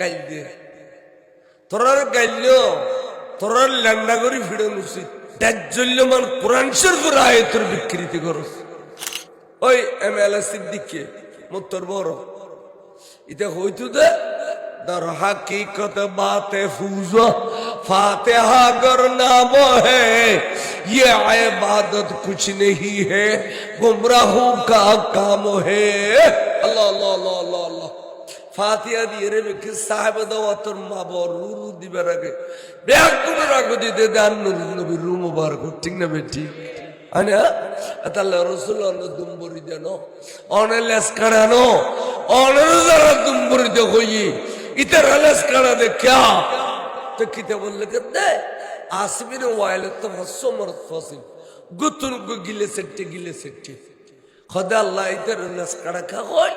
গাইল। দে তোরার গাইল তোরার ল্যান্ডা করি ফিরে উচিত তার জন্য মান কোরআন শরীফের আয়তের বিকৃতি করস ওই এম এল এস দিকে মোত্তর বড়। এটা হইতো দে در حقیقت بات فوزو فاتحہ گر نام ہے یہ ফাতিয়া দিয়ে রে কি সাহেব দাওয়া তোর মা বড় রুরু দিবার আগে? ব্যাগ করে রাখো দিতে দেন নবীর রুম বার ঠিক না বেটি আনা তাহলে রসুল দুম্বরি দেন অনে লেস কাড়ানো অনের যারা দুম্বরি দে হই ইতার লেস কাড়া দে ক্যা তো কিতে বললে কে? দে, আসমিন ওয়াইলে তো হসো মরত ফসিল। গুতুন গিলে সেটে গিলে সেটে। খোদা আল্লাহ ইতার লেস কাড়া খা হয়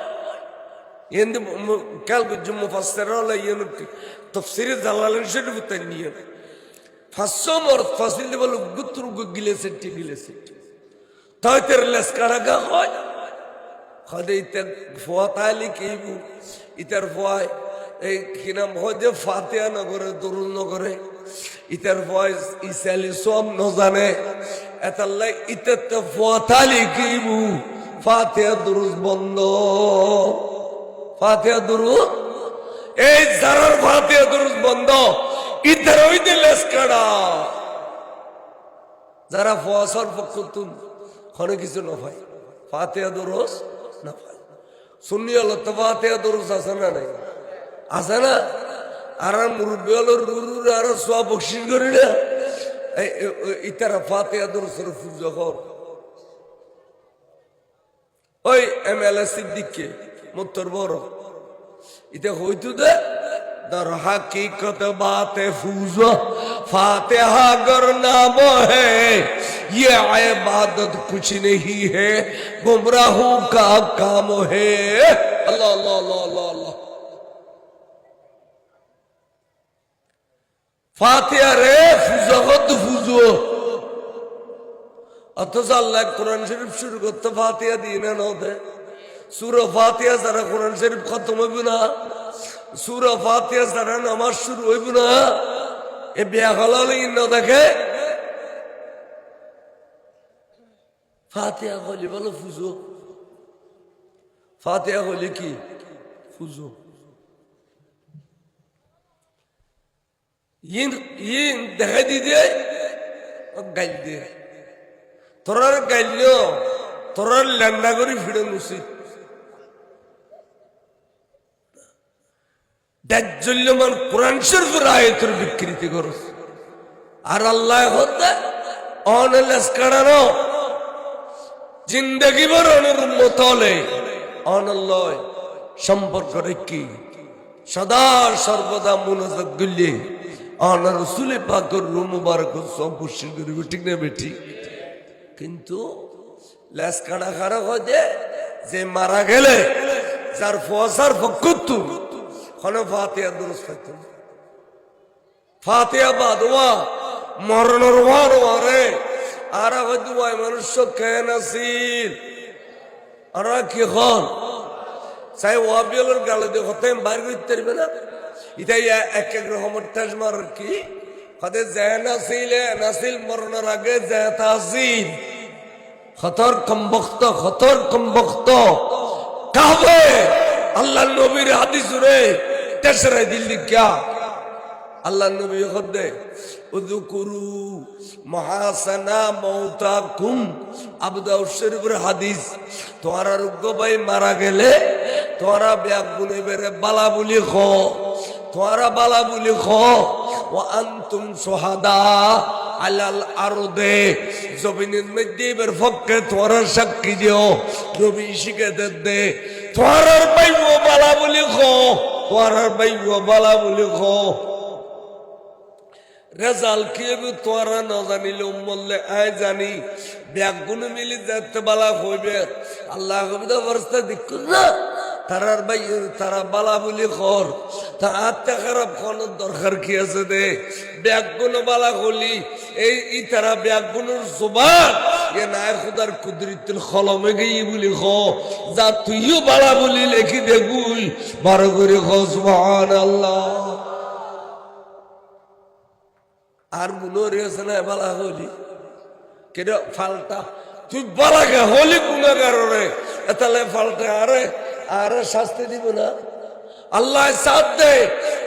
енді кәлгі жұмы фассарала ені тafsiri zalalın şerifi tanniye fasso mor fasil bol gutur gu gile setti gile setti taw ter les karaga hoy khade ite fuatali kibu iter fuay এই কিনাম হজে ফাতিয়া নগরে তরুণ নগরে ইতার ভয়েস ইসালি সব নজানে এতাল্লাই ইতে ফুয়াতালি কিবু ফাতিয়া দুরুজ বন্ধ ফাতিহা দুরুদ? এই জারার ফাতিহা দুরুদ বন্ধ। ইধার ওই দিলেস কাড়া। যারা ফসল ফকুতুন খনে কিছু না ভাই। ফাতিহা দুরুস না ভাই। শুনি হলো তো ফাতিহা দুরুস আছে না নাই? আছে না? আর মুরব্বী হলো রুরুর আর সব বকশিস করি না। ইতারা ফাতিহা দুরুসের পুজো কর। ওই এম এল এ সিদ্দিককে मुत्तर बोरो इतने हो तू दे दर हकीकत बात फूज फातिहा गर नाम है ये इबादत कुछ नहीं है गुमराहों का काम है अल्लाह अल्लाह अल्लाह अल्लाह अल्लाह फातिहा रे फुजहत फुजो अथच अल्लाह कुरान शरीफ शुरू करते फातिहा दिए ना होते সুর ফাতিহা যারা কোরআন শরীফ খতম হইব না, সুর ফাতিহা যারা নামাজ শুরু হইব না, এ বিয়া হলালে ইন্ন দেখে? ফাতিহা হলি বলো ফুজো। ফাতিহা হলি কি? ফুজো। ইন ইন দেখা দি দে গাইল দে। তোরার গাইল তোরার ল্যান্ডা করি ফিরে উচিত। দাজ্জল্যমান কোরআন শরীফের আয়তের বিকৃতি করস আর আল্লাহ হতে অনলেস কাড়ানো জিন্দগি বর অনুরূপ হলে অনল্লয় সম্পর্ক রেখি সদা সর্বদা মনোযোগ গুলিয়ে অনার রসুলে পাকর রুম মুবারক সব পশ্চিম করিব ঠিক না বেটি কিন্তু লেস কাড়া খাড়া হয়ে যে মারা গেলে, যার ফসার ফকুত্তু খনে ফাতিয়া দুরুস পাইতো ফাতিয়া বাদওয়া, মরণর ওয়ার ওয়ারে। আর হয়তো ওই মনুষ্য কেন আসিল আর কি হন? চাই ওয়াবিয়লের গালে দিয়ে হতে বাইর করতে পারবে না? এটাই এক এক রকমের টাজমার কি? হতে জয় নাসিল নাসিল মরণের আগে জয় তাসিল খতর কমবক্ত খতর কমবক্ত কাবে আল্লাহ নবীর হাদিস রে। তেসরা দিল্লি ক্যা আল্লাহ নবী হদে উযকুরু মহাসানা মাউতাকুম। আবদাউ শরীফের হাদিস তোমারা রুগ্য ভাই মারা গেলে তোমারা ব্যাগ গুনে বেরে বালা বলি খ। তোমারা বালা বলি খ। ও আন্তুম সোহাদা আলাল আরদে। জমিনের মধ্যে এবার পক্ষে তোমার সাক্ষী দিও। রবি শিখে দে। তোমার বাইব বালা বলি খো। তোমার বাইব বালা বলি খো রেজাল কি তোরা ন জানিলে উম্মল্লে আয় জানি। ব্যাগ গুণ মিলি যেতে বালা হইবে। আল্লাহ কবিতা অবস্থা দেখুন না, তারার ভাই, তারা বালা বলি খর তা আত্মা খারাপ খানোর দরকার কি আছে দে ব্যাগুন বালা হলি, এই তারা ব্যাগুনের জোবান এ নাই খুদার খলমে বলি খ যা তুইও বালা বলি, লেখি গুল করে খ আল্লাহ আর গুনোর আছে না, বালা হলি। কেন ফালটা তুই বালাকে হলি গুণাগার রে? ফালটা আরে আরে শাস্তি দিব না। আল্লাহ সাথ দে।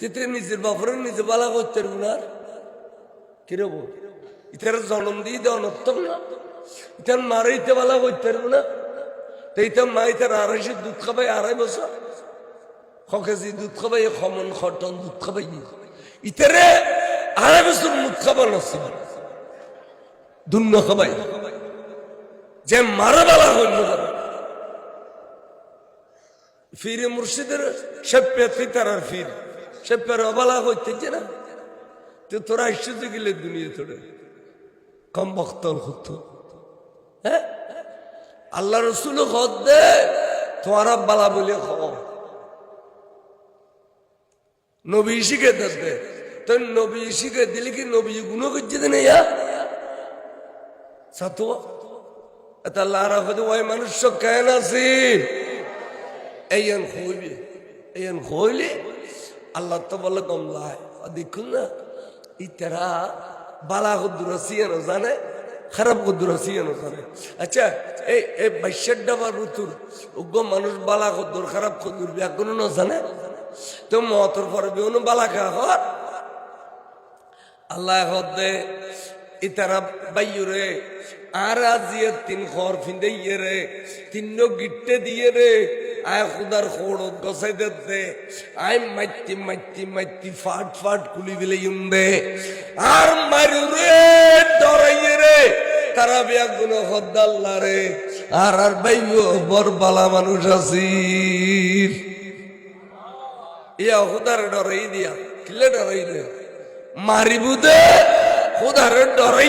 তিতে নিজের বাপরে নিজে বালা করতে না কিরব ইতার জন্ম দিয়ে দেওয়া নত্তম না। ইতার মারে ইতে বালা করতে না তো ইতার মা ইতার আড়াইশো দুধ খাবাই আড়াই বছর। কেজি দুধ খাবাই খমন খটন দুধ খাবাই ইতারে আড়াই বছর মুখ খাবার নছিল দুন্ন খাবাই যে মারা বালা হইল ফিরে মুর্শিদের সেপ্পে তারার ফির। সেপ্পের অবালা হইতে না। তো তোরা এসেছে গেলে দুনিয়া তোরে। কম বক্তর হতো। হ্যাঁ? আল্লাহ রসুল হদ দে, তোমারা বালা বলে খ নবী শিখে দে। তো নবী শিখে দিলে কি নবী গুণ করছে দেন ইয়া? সাতো। এটা লারা হতে ওই মানুষ কেন আছে? এইন হইবে এইন হইলে আল্লাহ তো বলে কমলায় দেখুন না। ইতারা, বালা কদ্দুর সিয়ানো জানে খারাপ কদ্দুর সিয়ানো জানে আচ্ছা এই এই বাইশের ডাবার ঋতুর, উগ্র মানুষ বালা কদ্দুর খারাপ কদ্দুর না জানে তো মতর পরে বেউন বালা খা আল্লাহ হদে ইতারা বাইয়ুরে আর আজিয়ে তিন খর ফিন্দে ইয়ে রে, তিন গিট্টে দিয়ে রে আয় খুদার খোড় গসাই দে আয় মাইতি মাইতি মাইতি, ফাট ফাট কুলি দিলে ইন্দে। আর মারু রে, ডরাইয়ে রে, তারা বিয়া গুণ হদ্দাল্লা রে। আর আর বাইও বর বালা মানুষ আছি। ইয়া খুদার ডরাই দিয়া, কিলে ডরাই দে? মারিবু দে, খুদার ডরাই